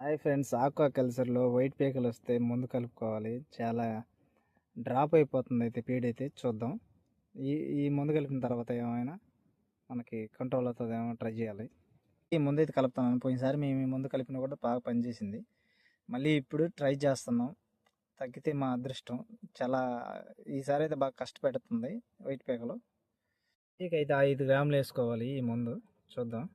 Hi friends aqua కల్చర్లో white పేకలు వస్తే ముందు కలుపుకోవాలి. చాలా డ్రాప్ అయిపోతుంది అయితే పీడ్ అయితే చూద్దాం. ఈ ఈ ముందు కలిపిన తర్వాత ఏమైనా మనకి కంట్రోల్ అవుతుందేమో ట్రై చేయాలి. ఈ ముందు అయితే కలుపుతాను పోయినసారి మేము ఈ ముందు కలిపిన కూడా బాగా పనిచేసింది. మళ్ళీ ఇప్పుడు ట్రై చేస్తున్నాం. తగ్గితే మా అదృష్టం చాలా ఈసారి అయితే బాగా కష్టపెడుతుంది వైట్ పేకలు. ఇక అయితే ఐదు గ్రాములు వేసుకోవాలి ఈ ముందు. చూద్దాం.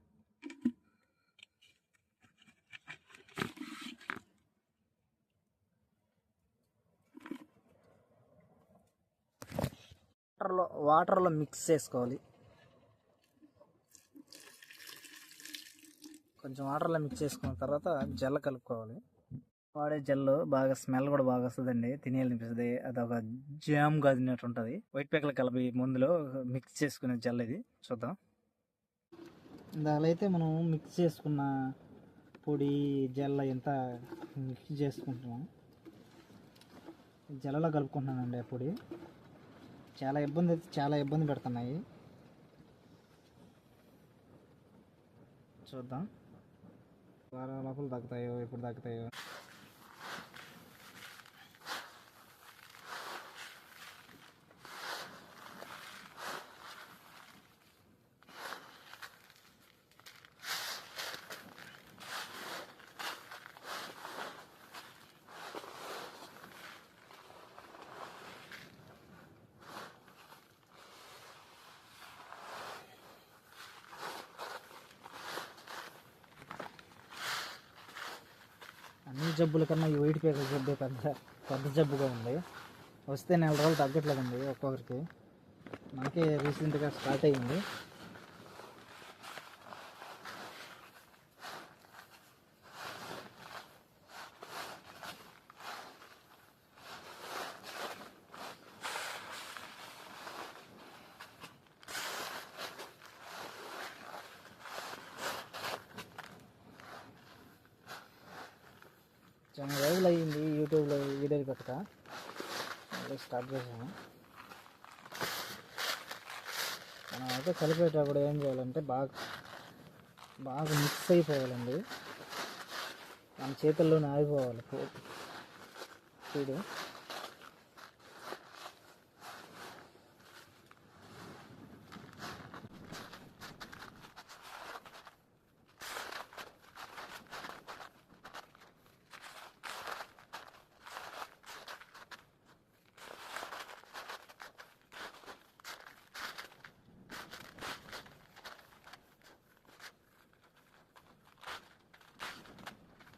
వాటర్లో వాటర్లో మిక్స్ చేసుకోవాలి. కొంచెం వాటర్లో మిక్స్ చేసుకున్న తర్వాత జెల్ కలుపుకోవాలి. వాడే జెల్లో బాగా స్మెల్ కూడా బాగా వస్తుందండి తినేయాలనిపిస్తుంది. అది ఒక జామ్ కాదినట్టు ఉంటుంది వైట్ పేకలు కలిపి ముందులో మిక్స్ చేసుకునే జెల్ ఇది. చూద్దాం. దానిలో అయితే మనం మిక్స్ చేసుకున్న పొడి జెల్ ఎంత మిక్స్ చేసుకుంటున్నాం. జెల్లలో కలుపుకుంటున్నానండి ఆ పొడి. చాలా ఇబ్బంది అయితే చాలా ఇబ్బంది పెడుతున్నాయి. చూద్దాం. వారం లోపల తగ్గుతాయో ఎప్పుడు తగ్గుతాయో. అన్ని జబ్బుల కన్నా ఈ వైట్ పేపర్ జబ్బే పెద్ద పెద్ద జబ్బుగా ఉంది. వస్తే నెల రోజులు తగ్గట్లేదండి ఒక్కొక్కరికి. మనకే రీసెంట్గా స్టార్ట్ అయ్యింది. చాలా రోజులు అయ్యింది యూట్యూబ్లో వీడియోలు పెట్టక మళ్ళీ స్టార్ట్ చేసాము మనం అయితే కలిపేటప్పుడు ఏం చేయాలంటే బాగా బాగా మిక్స్ అయిపోవాలండి. మన చేతుల్లోనే ఆగిపోవాలి. ఫీడ్